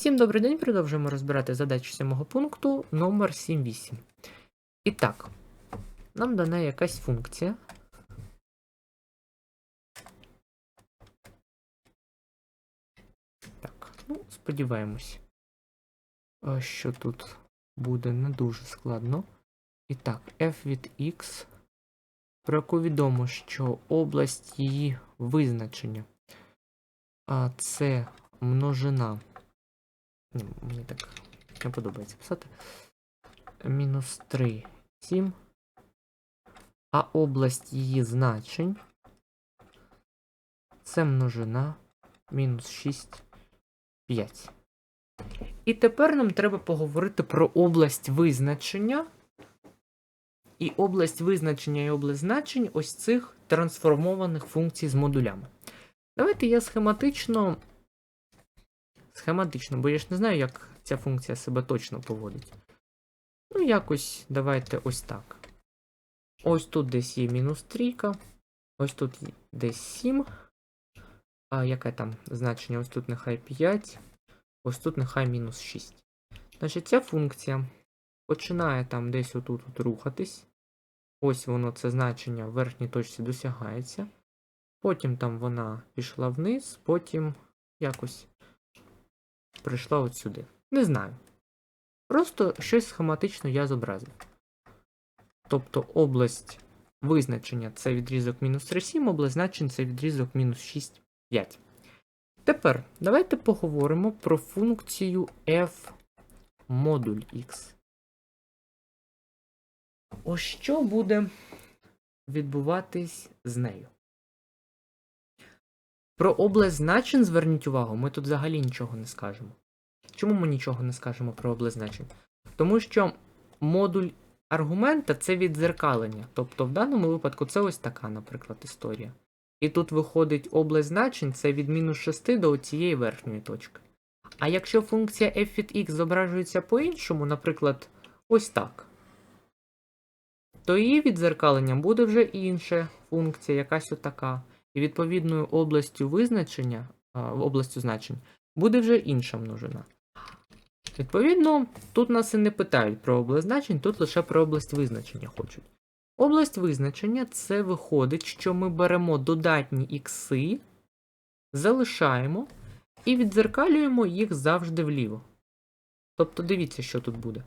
Всім добрий день, продовжуємо розбирати задачу сьомого пункту номер 78. І так, нам дана якась функція. Так, ну, сподіваємось, що тут буде не дуже складно. І так, f від x, про яку відомо, що область її визначення. А це множина. Ні, мені так не подобається писати. Мінус 3, 7. А область її значень. Це множина мінус 6, 5. І тепер нам треба поговорити про область визначення. І область визначення і область значень ось цих трансформованих функцій з модулями. Давайте я схематично. Схематично, бо я ж не знаю, як ця функція себе точно поводить. Ну, якось давайте ось так. Ось тут десь є мінус трійка. Ось тут десь 7. А яке там значення? Ось тут нехай 5. Ось тут нехай мінус 6. Значить, ця функція починає там десь отут -от рухатись. Ось воно це значення в верхній точці досягається. Потім там вона пішла вниз, потім якось прийшла от сюди. Не знаю. Просто щось схематично я зобразив. Тобто область визначення це відрізок мінус 3,7, область значень це відрізок мінус 6, 5. Тепер давайте поговоримо про функцію f модуль x. Ось що буде відбуватись з нею. Про область зверніть увагу, ми тут взагалі нічого не скажемо. Чому ми нічого не скажемо про область? Тому що модуль аргумента це віддзеркалення. Тобто в даному випадку це ось така, наприклад, історія. І тут виходить область значень це від мінус 6 до цієї верхньої точки. А якщо функція f від x зображується по-іншому, наприклад, ось так, то її віддзеркаленням буде вже інша функція, якась отака. І відповідною областю визначення, областю значень, буде вже інша множина. Відповідно, тут нас і не питають про область значень, тут лише про область визначення хочуть. Область визначення це виходить, що ми беремо додатні ікси, залишаємо і віддзеркалюємо їх завжди вліво. Тобто, дивіться, що тут буде.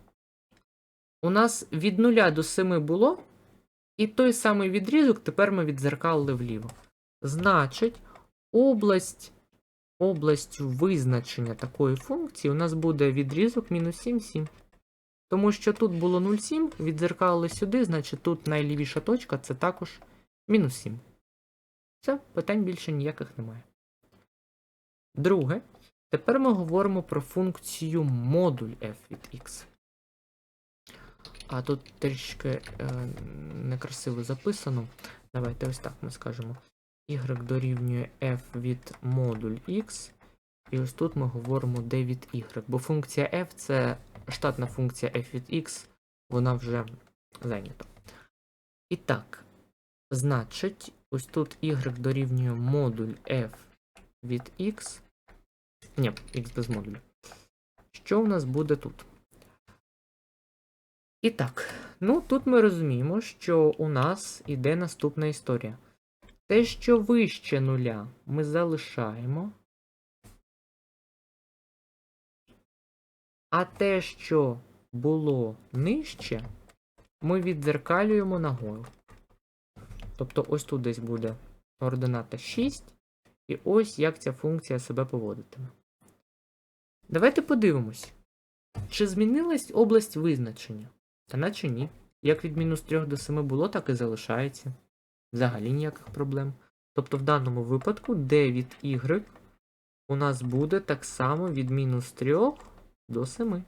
У нас від 0 до 7 було, і той самий відрізок тепер ми віддзеркалили вліво. Значить, область, областю визначення такої функції у нас буде відрізок мінус 7, 7. Тому що тут було 0,7, віддзеркалили сюди, значить тут найлівіша точка це також мінус 7. Все, питань більше ніяких немає. Друге, тепер ми говоримо про функцію модуль f від x. А тут трішки е, некрасиво записано. Давайте ось так ми скажемо. Y дорівнює f від модуль x. І ось тут ми говоримо d від y. Бо функція f це штатна функція f від x, вона вже зайнята. І так, значить, ось тут y дорівнює модуль f від x. Ні, x без модуля. Що у нас буде тут? І так, ну тут ми розуміємо, що у нас іде наступна історія. Те, що вище нуля, ми залишаємо. А те, що було нижче, ми віддзеркалюємо нагору. Тобто ось тут десь буде координата 6, і ось як ця функція себе поводитиме. Давайте подивимось, чи змінилась область визначення? Та наче ні. Як від мінус 3 до 7 було, так і залишається. Взагалі ніяких проблем. Тобто в даному випадку d від y у нас буде так само від мінус 3 до 7.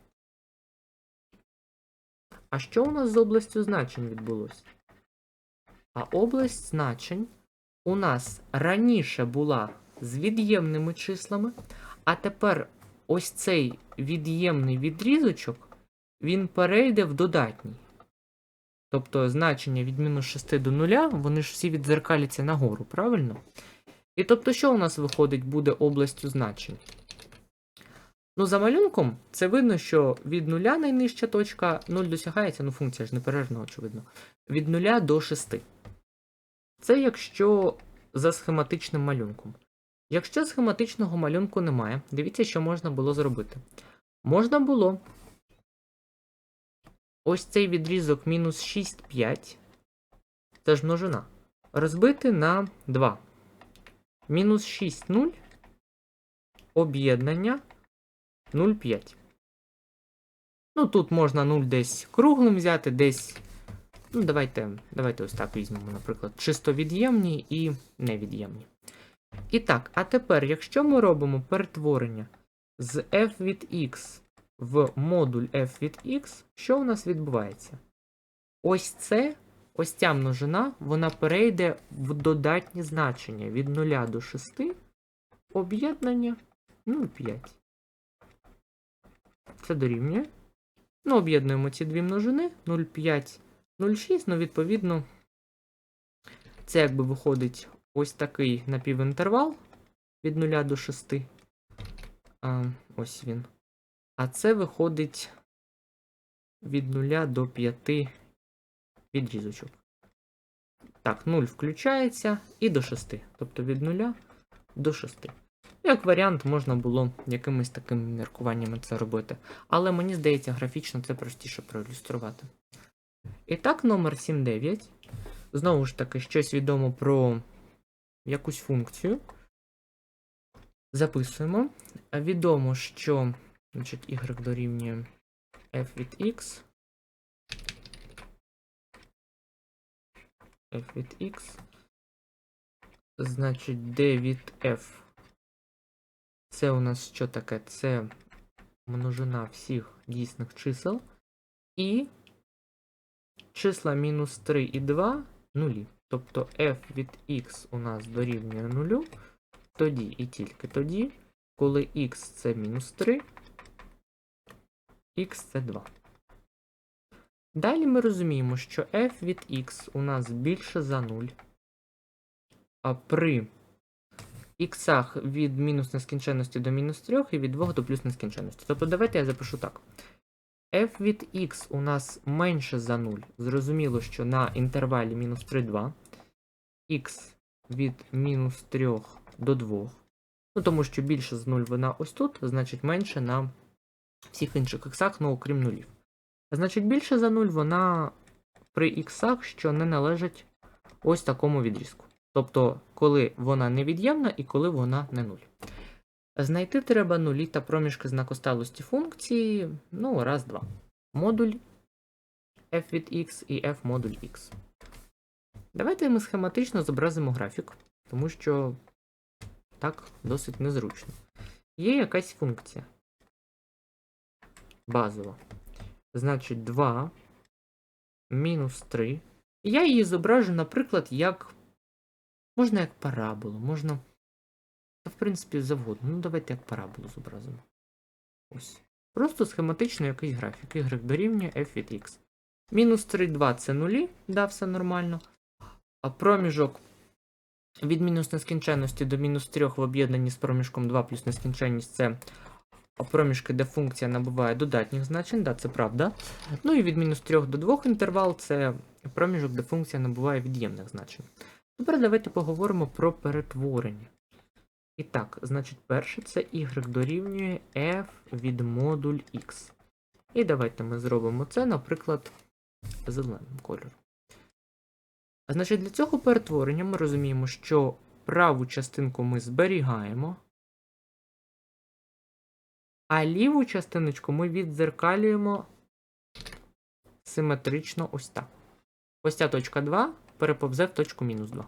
А що у нас з областю значень відбулося? А область значень у нас раніше була з від'ємними числами, а тепер ось цей від'ємний відрізочок, він перейде в додатній. Тобто значення від мінус 6 до 0, вони ж всі віддзеркаляться нагору, правильно? І тобто, що у нас виходить буде областю значень? Ну, за малюнком це видно, що від нуля найнижча точка 0 досягається, ну функція ж неперервна, очевидно. Від 0 до 6. Це якщо за схематичним малюнком. Якщо схематичного малюнку немає, дивіться, що можна було зробити. Можна було ось цей відрізок мінус 6, 5, це ж множина, розбити на 2. Мінус 6, 0, об'єднання 0,5. Ну, тут можна 0 десь круглим взяти, десь. Ну, давайте, давайте ось так візьмемо, наприклад, чисто від'ємні і невід'ємні. І так, а тепер, якщо ми робимо перетворення з f від x в модуль f від x, що у нас відбувається? Ось це, ось ця множина, вона перейде в додатні значення від 0 до 6, об'єднання 0,5. Це дорівнює. Ну, об'єднуємо ці дві множини 0,5, 0,6, ну, відповідно, це якби виходить ось такий напівінтервал від 0 до 6. А, ось він. А це виходить від 0 до 5 відрізочок. Так, 0 включається і до 6. Тобто від 0 до 6. Як варіант, можна було якимись такими міркуваннями це робити. Але мені здається, графічно це простіше проілюструвати. І так, номер 7.9. Знову ж таки, щось відомо про якусь функцію. Записуємо. Відомо, що значить, y дорівнює f від x. f від x. Значить, d від f. Це у нас що таке? Це множина всіх дійсних чисел. І числа мінус 3 і 2 нулі. Тобто f від x у нас дорівнює нулю. Тоді і тільки тоді, коли x це мінус 3, x це 2. Далі ми розуміємо, що f від x у нас більше за 0. А при іксах від мінус нескінченності до мінус 3 і від 2 до плюс нескінченності. Тобто давайте я запишу так. f від x у нас менше за 0. Зрозуміло, що на інтервалі мінус 3, 2. x від мінус 3 до 2. Ну, тому що більше з 0 вона ось тут, значить менше на всіх інших іксах, ну окрім нулів. Значить, більше за 0 вона при іксах, що не належать ось такому відрізку. Тобто, коли вона невід'ємна і коли вона не нуль. Знайти треба нулі та проміжки знакосталості функції. Ну, раз, два. Модуль f від x і f модуль x. Давайте ми схематично зобразимо графік, тому що так досить незручно. Є якась функція. Базова. Значить, 2 мінус 3. І я її зображу, наприклад, як. Можна як параболу, можна. В принципі, завгодно. Ну, давайте як параболу зобразимо. Ось. Просто схематично якийсь графік. Y дорівнює f від x. Мінус 3, 2 це нулі, да, все нормально. А проміжок від мінус нескінченності до мінус 3 в об'єднанні з проміжком 2 плюс нескінченність це проміжки, де функція набуває додатніх значень, да, це правда. Ну і від мінус 3 до 2 інтервал це проміжок, де функція набуває від'ємних значень. Тепер давайте поговоримо про перетворення. І так, значить, перше це y дорівнює f від модуль x. І давайте ми зробимо це, наприклад, зеленим кольором. Значить, для цього перетворення ми розуміємо, що праву частинку ми зберігаємо, а ліву частиночку ми віддзеркалюємо симетрично ось так. Ось ця точка 2 переповзе в точку мінус 2.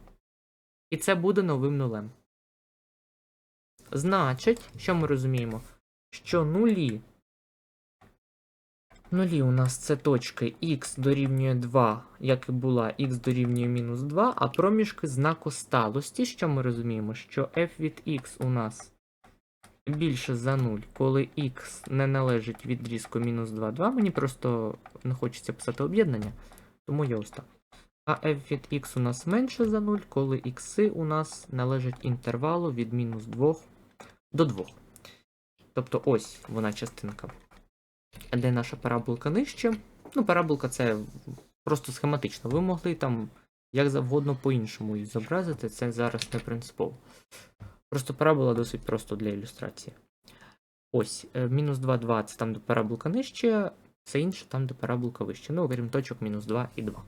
І це буде новим нулем. Значить, що ми розуміємо? Що нулі. Нулі у нас це точки х дорівнює 2, як і була, х дорівнює мінус 2, а проміжки знаку сталості, що ми розуміємо, що f від x у нас більше за 0, коли х не належить відрізку мінус 2, 2. Мені просто не хочеться писати об'єднання, тому я ось так. А f від x у нас менше за 0, коли х у нас належать інтервалу від мінус 2 до 2. Тобто ось вона частинка, де наша параболка нижче. Ну, параболка це просто схематично. Ви могли там як завгодно по-іншому її зобразити, це зараз не принципово. Просто парабола досить просто для ілюстрації. Ось, мінус 2, 2 це там, де параболка нижче, все інше там, де параболка вище. Ну, окрім точок мінус 2 і 2.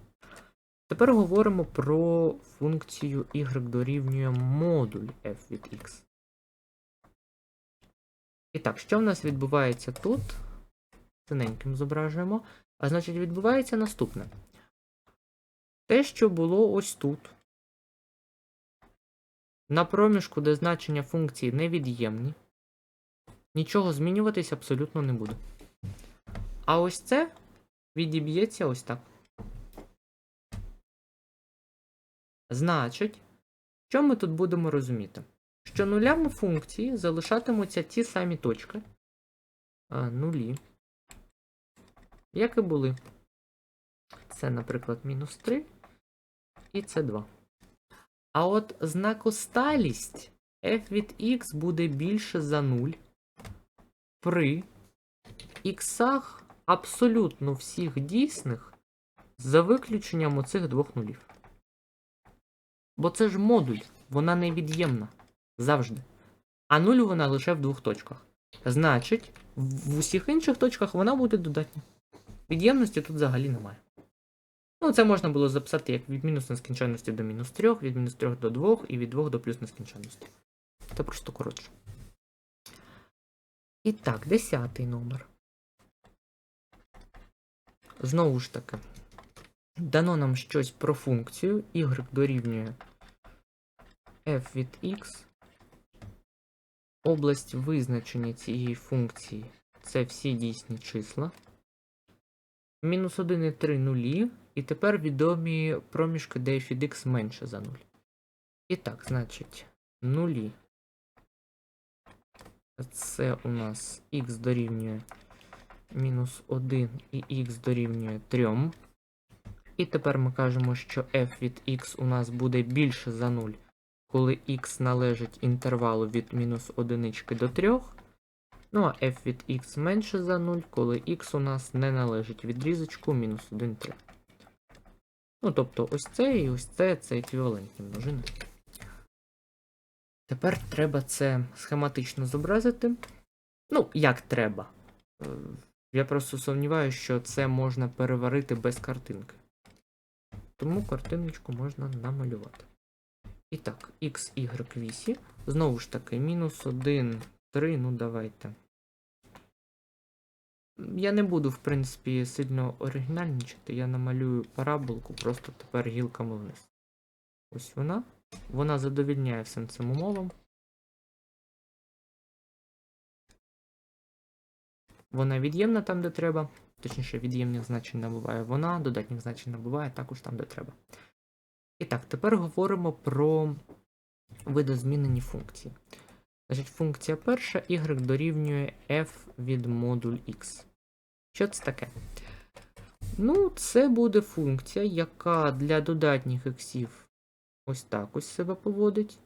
Тепер говоримо про функцію y дорівнює модуль f від x. І так, що в нас відбувається тут? Синеньким зображуємо. А значить, відбувається наступне. Те, що було ось тут. На проміжку, де значення функції невід'ємні, нічого змінюватись абсолютно не буде. А ось це відіб'ється ось так. Значить, що ми тут будемо розуміти? Що нулями функції залишатимуться ті самі точки. А, нулі. Як і були. Це, наприклад, мінус 3. І це 2. А от знакосталість f від x буде більше за 0 при іксах абсолютно всіх дійсних за виключенням оцих двох нулів. Бо це ж модуль, вона невід'ємна. Завжди. А нуль вона лише в двох точках. Значить, в усіх інших точках вона буде додатня. Від'ємності тут взагалі немає. Ну, це можна було записати як від мінус нескінченності до мінус 3, від мінус 3 до 2 і від 2 до плюс нескінченності. Це просто коротше. І так, десятий номер. Знову ж таки, дано нам щось про функцію. y дорівнює f від x. Область визначення цієї функції це всі дійсні числа. Мінус 1 і 3 нулі. І тепер відомі проміжки, де f від x менше за 0. І так, значить, нулі. Це у нас x дорівнює мінус 1 і x дорівнює 3. І тепер ми кажемо, що f від x у нас буде більше за 0, коли x належить інтервалу від мінус 1 до 3. Ну а f від x менше за 0, коли x у нас не належить відрізочку мінус 1, 3. Ну, тобто, ось це і ось це це еквівалентні множини. Тепер треба це схематично зобразити. Ну, як треба. Е, Я просто сумніваюся, що це можна переварити без картинки. Тому картиночку можна намалювати. І так, x, y, вісі. Знову ж таки, мінус 1, 3, ну давайте. Я не буду, в принципі, сильно оригінальничати. Я намалюю параболку просто тепер гілками вниз. Ось вона. Вона задовільняє всім цим умовам. Вона від'ємна там, де треба. Точніше, від'ємних значень набуває вона, додатніх значень набуває також там, де треба. І так, тепер говоримо про видозмінені функції. Значить, функція перша y дорівнює f від модуль x. Що це таке? Ну, це буде функція, яка для додатніх іксів ось так ось себе поводить.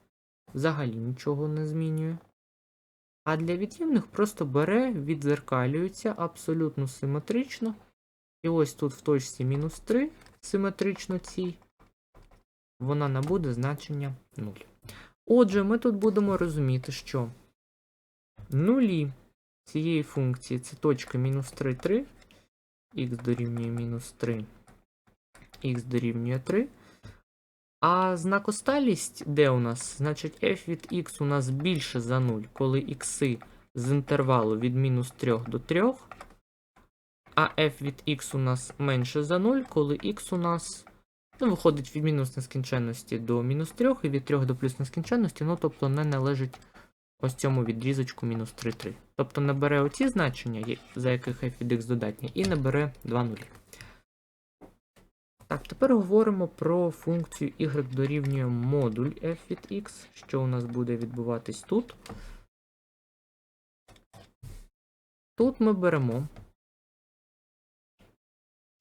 Взагалі нічого не змінює. А для від'ємних просто бере, відзеркалюється абсолютно симетрично. І ось тут в точці мінус 3, симетрично цій, вона набуде значення 0. Отже, ми тут будемо розуміти, що нулі цієї функції це точка мінус 3, 3, х дорівнює мінус 3, х дорівнює 3. А знакосталість де у нас? Значить, f від x у нас більше за 0, коли ікси з інтервалу від мінус 3 до 3. А f від x у нас менше за 0, коли x у нас ну, виходить від мінус нескінченності до мінус 3 і від 3 до плюс нескінченності, ну тобто не належить ось цьому відрізочку мінус 3, 3. Тобто набере оці значення, за яких f від x додатні, і набере 2 нулі. Так, тепер говоримо про функцію y дорівнює модуль f від x, що у нас буде відбуватись тут. Тут ми беремо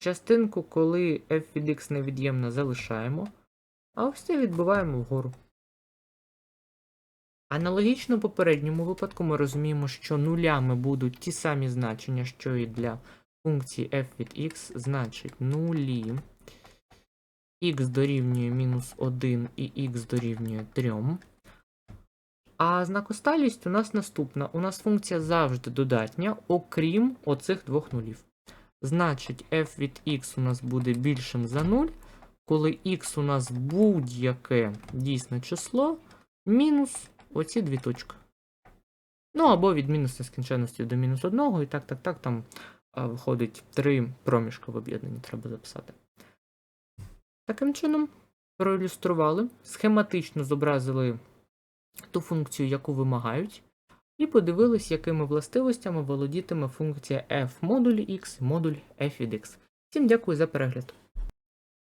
частинку, коли f від x невід'ємна, залишаємо, а ось це відбиваємо вгору. Аналогічно попередньому випадку ми розуміємо, що нулями будуть ті самі значення, що і для функції f від x, значить нулі x дорівнює мінус 1 і x дорівнює 3. А знакосталість у нас наступна. У нас функція завжди додатня, окрім оцих двох нулів. Значить, f від x у нас буде більшим за 0, коли x у нас будь-яке дійсне число, мінус оці дві точки. Ну, або від мінус нескінченності до мінус 1, і так, так, так, там а, виходить три проміжки в об'єднанні треба записати. Таким чином, проілюстрували, схематично зобразили ту функцію, яку вимагають, і подивились, якими властивостями володітиме функція f модуль x модуль f від x. Всім дякую за перегляд.